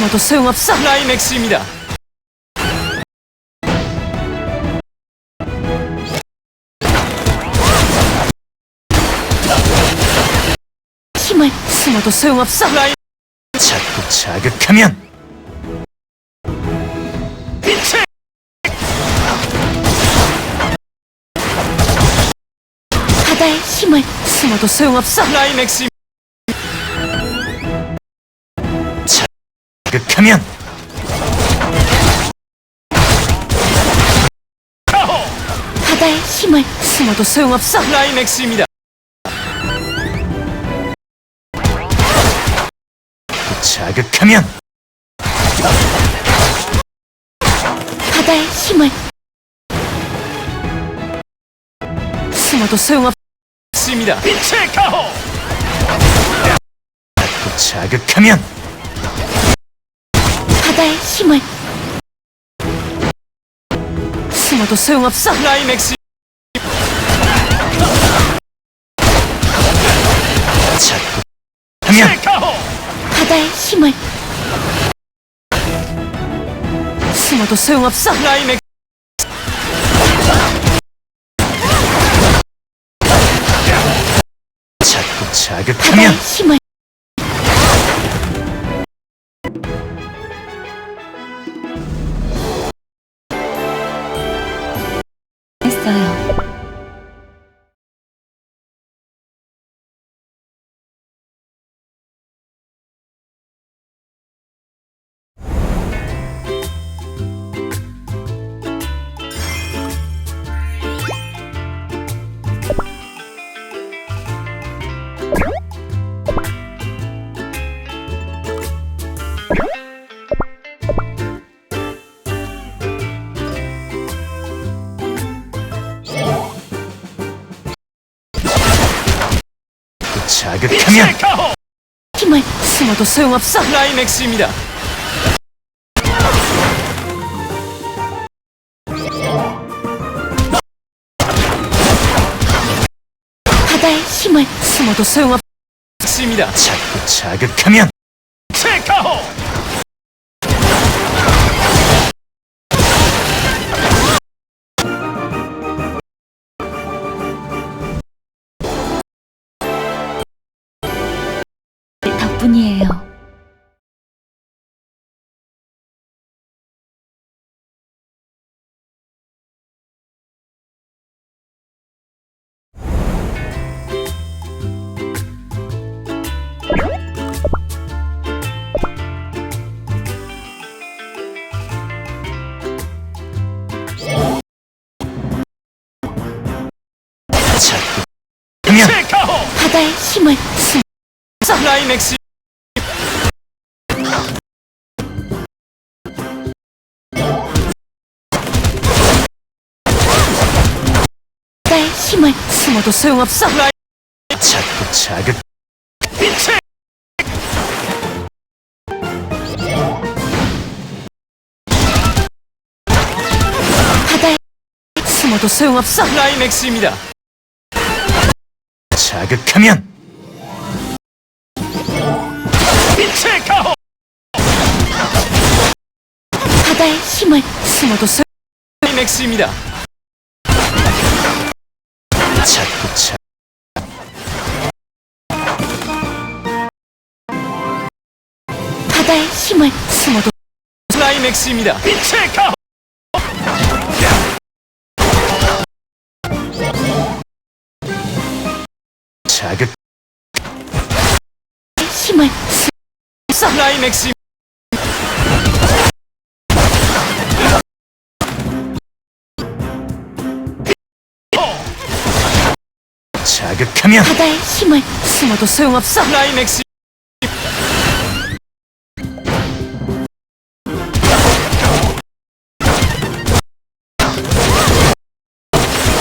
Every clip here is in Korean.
숨어도 소용없어. 클라이맥스입니다. 힘을 숨어도 소용없어. 클라이 자꾸 자극하면 바다의 힘을 숨어도 소용없어. 클라이맥스 하면 바다의 힘을 숨어도 소용없어. 클라이맥스입니다. 자극하면 바다의 힘을 숨어도 소용없습니다. 빛의 가호 자극하면 바다의 힘을. 숨어도 소용없어. 클라이맥스. 가호! 바다의 힘을. 숨어도 소용없어. 클라이맥스. 자꾸 바다의 자극하면 힘을 가호 힘을 숨어도 소용없어. 클라이맥스입니다. 바다의 힘을 숨어도 소용없. 입니다. 자꾸 자극하면 가호 면 가호 바다의 힘을 숨. 클라이맥스 바다의 힘을 숨어도 소용없어. 자꾸 자극 빛의 바다의 숨어도 소용없어. 클라이맥스입니다. 자극하면 빛의 가호 바다의 힘을 숨어도 소용. 클라이맥스입니다. 자꾸 자 바다의 힘을 숨어도 클라이맥스입니다. 빛의 가호 자극 힘을 숨. 클라이맥스 자극하면 바다의 힘을 숨어도 소용없어. 클라이맥스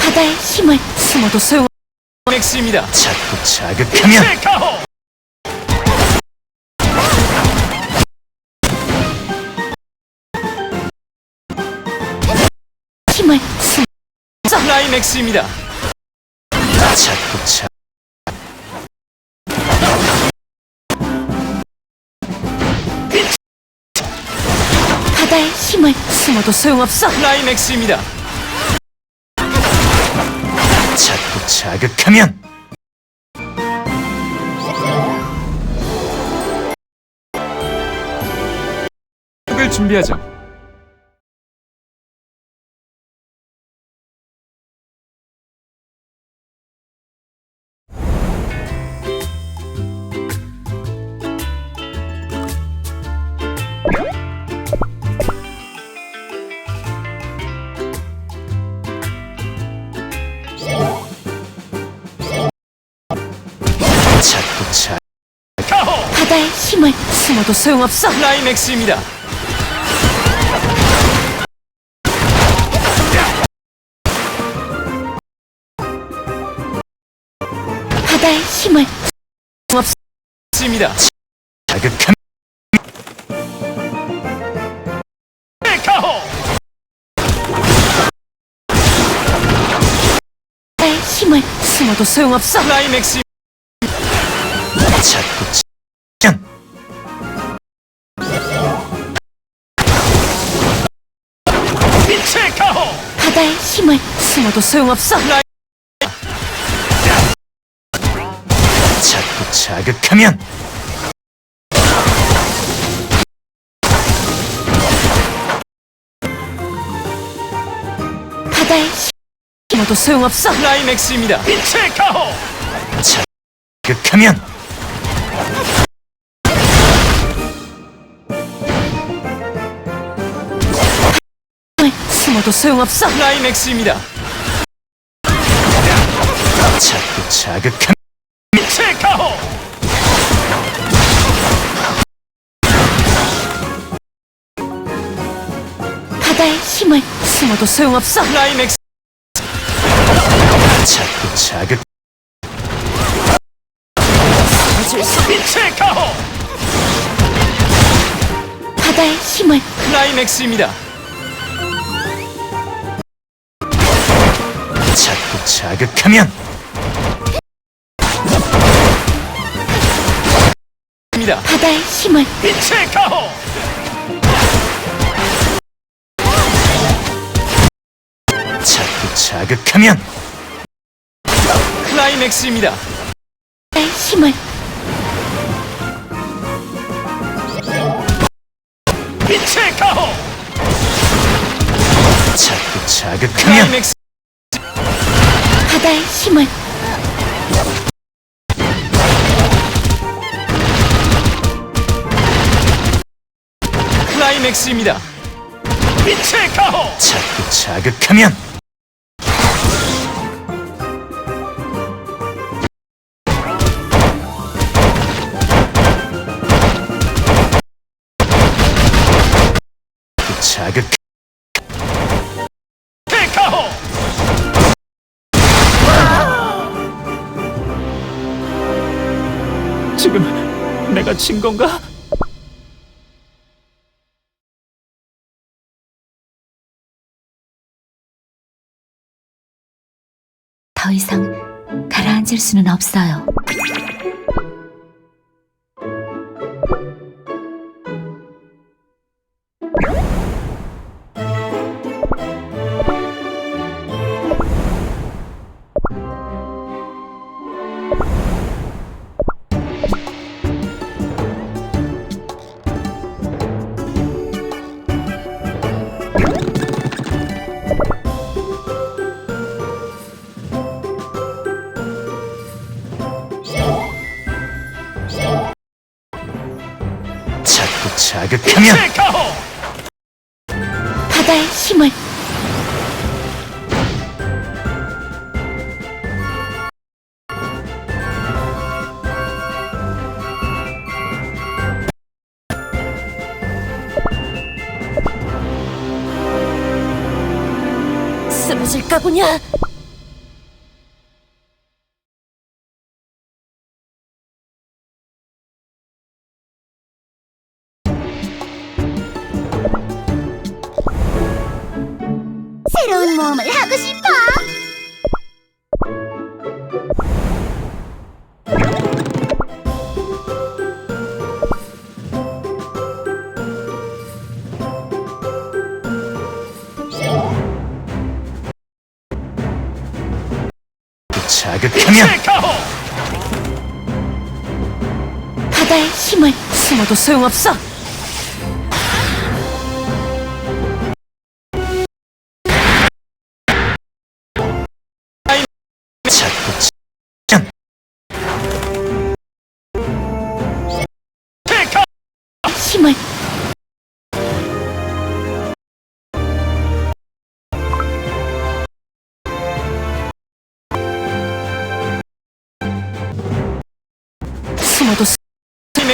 바다의 힘을 숨어도 소용. 맥스입니다. 자꾸 자극하면 힘을 라이맥스입니다. 자꾸 자 바다의 힘을 숨어도 소용없어. 라이맥스입니다. 자극하면 을 준비하죠. 자 숨어도 소용없어. 클라이맥스입니다. 바다의 힘을. 입니다. 바다의 힘을 숨어도 소용없어. 클라이맥스 자꾸 숨어도 소용없어. 자꾸 자극하면 바다의 힘 숨어도 소용없어. 클라이맥스입니다. 빛의 가호. 자극하면 숨어도 소용없어. 클라이맥스입니다. 자극하면 빛의 가호. 바다의 힘을 숨어도 소용없어. 클라이맥스 자꾸 자극 빛의 가호. 바다의 힘을 클라이맥스입니다. 자꾸 자극하면 입니다. 바다의 힘을 빛의 가호. 자꾸 자극하면 클라이맥스입니다. 바다의 힘을 빛의 가호. 자꾸 자극하면 클라이맥스 바다의 힘을 클라이맥스입니다. 빛의 가호. 자꾸 자극하면 자극 가호. 지금 내가 진 건가? 더 이상 가라앉을 수는 없어요. 쓰러질까 보냐? 바다의 힘을 숨어도 소용없어.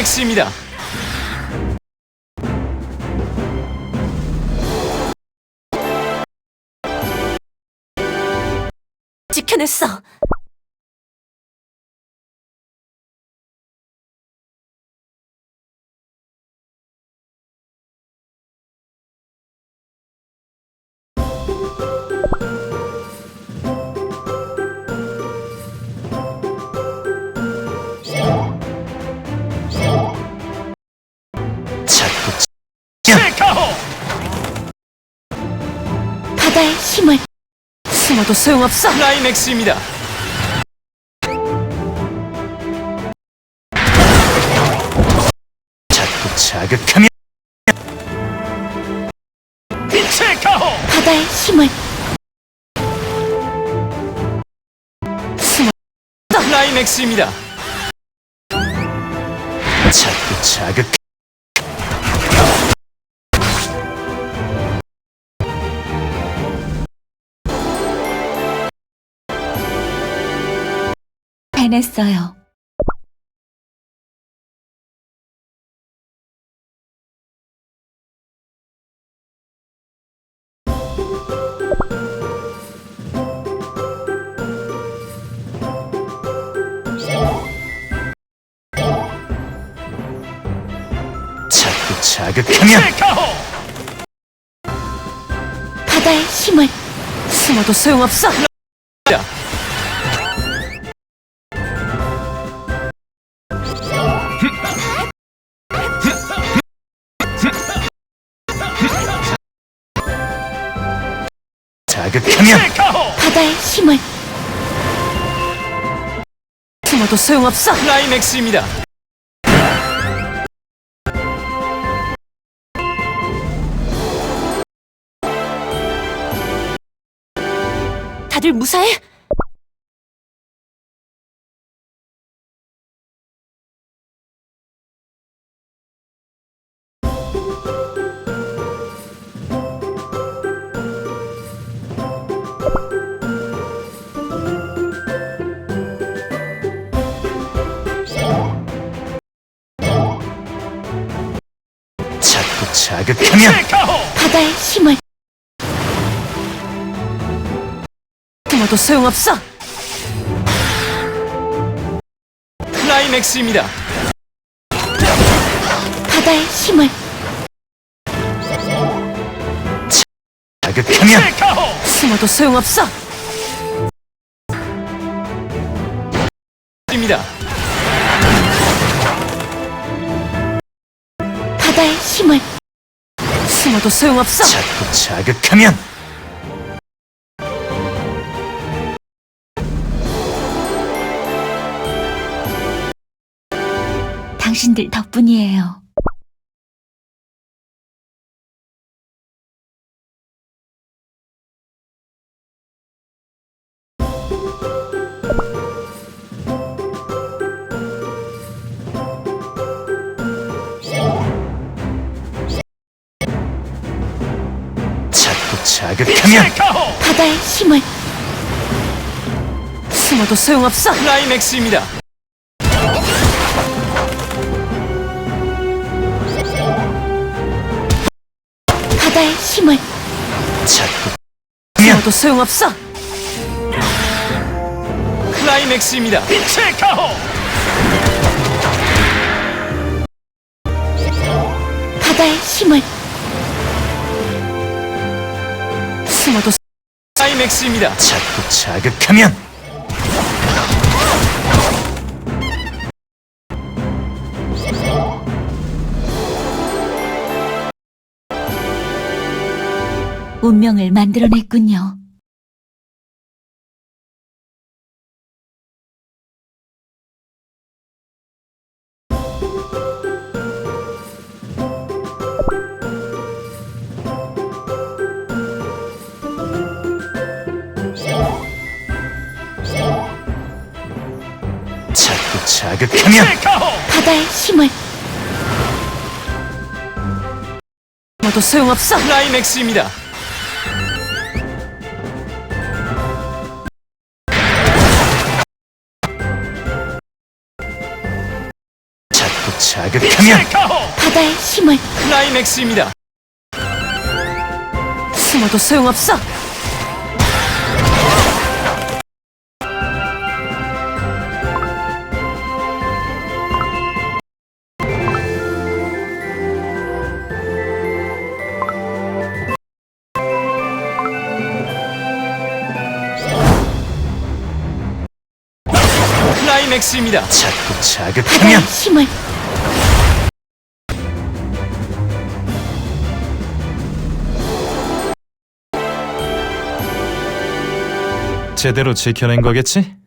맥스입니다 지켜냈어. 숨어도 소용없어. 클라이맥스입니다. 자꾸 자극하면 빛의 가호! 바다의 힘을. 숨어 클라이맥스입니다. 자꾸 자극 해냈어요. 자꾸 자극하면 빛의 가호 바다의 힘을 숨어도 소용없어. 자극하면 바다의 힘을 숨어도 소용없어. 클라이맥스입니다 다들 무사해? 힘을 숨어도 소용없어. 클라이맥스입니다 바다의 힘을 자극하면 가호 숨어도 소용없어. 입니다 바다의 힘을 숨어도 소용없어. 자꾸 자극하면 당신들 덕분이에요. 가호 바다의 힘을 숨어도 소용없어. 클라이맥스입니다 바다의 힘을 자꾸 숨어도 소용없어. 클라이맥스입니다 빛의 가호 바다의 힘을 숨어도 클라이맥스입니다 자꾸 자극하면 운명을 만들어냈군요. 자극하면. 체카호 바다의 힘을. 모두 소용없어. 클라이맥스입니다. 자꾸 자극하면. 체카호 바다의 힘을. 클라이맥스입니다. 숨어도 소용없어 맥스입니다. 자꾸 자극하면 힘을 제대로 지켜낸 거겠지?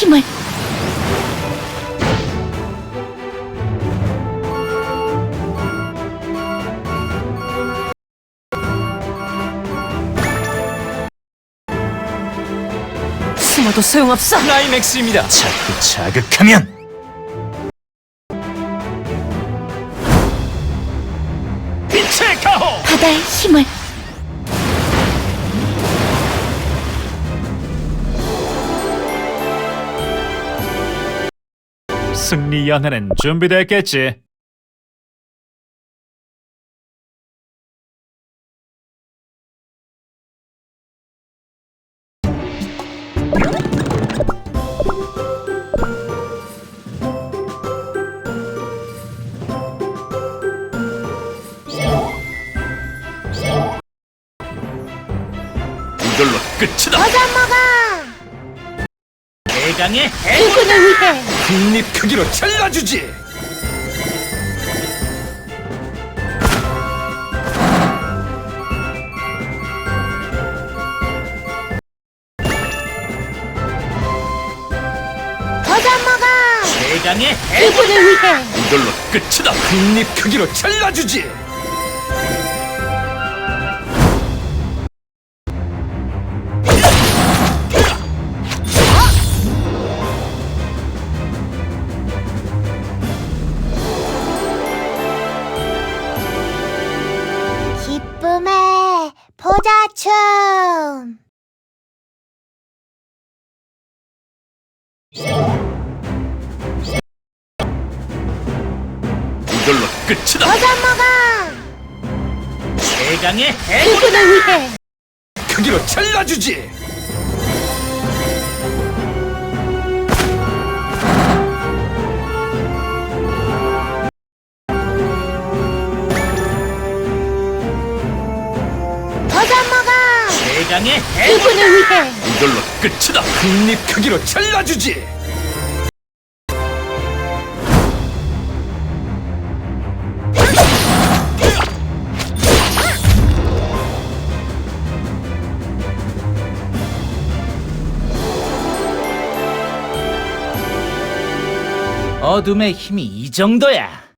힘을. 숨어도 소용없어. 클라이맥스입니다. 자꾸 자극하면. 체카호! 바다의 힘을 승리 연회는 준비됐겠지? 이걸로 끝이다. 어서 먹어. 대강의 그 국립 크기로 잘라주지. 어서 먹어. 대강의 그분을 위해. 이걸로 끝이다. 국립 크기로 잘라주지. 이걸로 끝이다. 버섯 먹어 대강의 해 누구를 위해 크기로 잘라주지. 먹어 해 누구를 위해 이걸로 끝이다. 한입 크기로 잘라주지. 어둠의 힘이 이 정도야.